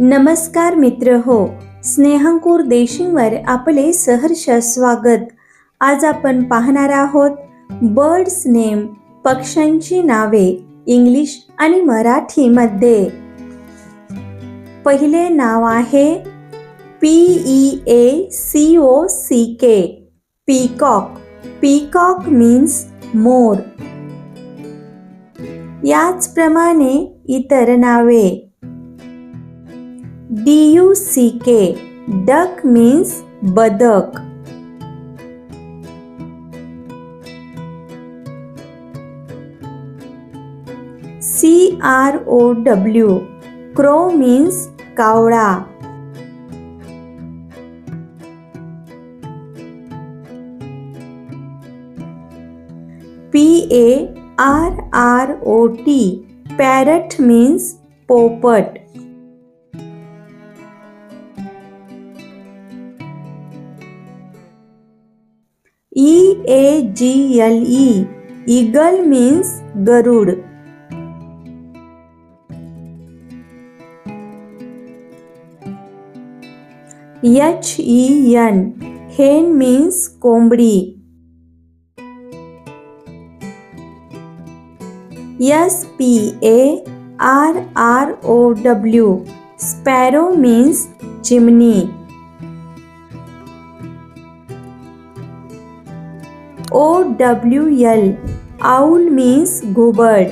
नमस्कार मित्र हो स्नेहंकूर देशिंगवर आपले सहर्ष स्वागत. आज आपण पाहणार आहोत बर्ड्स नेम पक्ष्यांची नावे इंग्लिश आणि मराठीमध्ये पहिले नाव आहे पी ई ए सी ओ सी के पीकॉक. Peacock means more. याचप्रमाणे इतर नावे. डी यू सी के डक मीन्स बदक C R O W crow means कावळा P A R R O T parrot means पोपट E A G L E eagle means Garuda H E N hen means कोंबडी S P A R R O W sparrow means चिमणी O W L owl means घुबड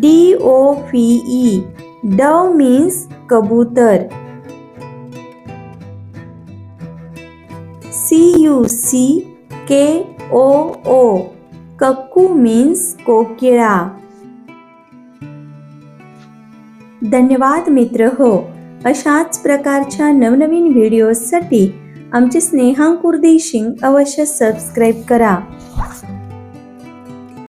D O V E dove means कबूतर C you see के ओ ओ cuckoo means कोकिळा धन्यवाद मित्र हो। अशाच प्रकारच्या नवनवीन व्हिडिओजसाठी आमचे स्नेहांकुर्देशिंग अवश्य सबस्क्राईब करा.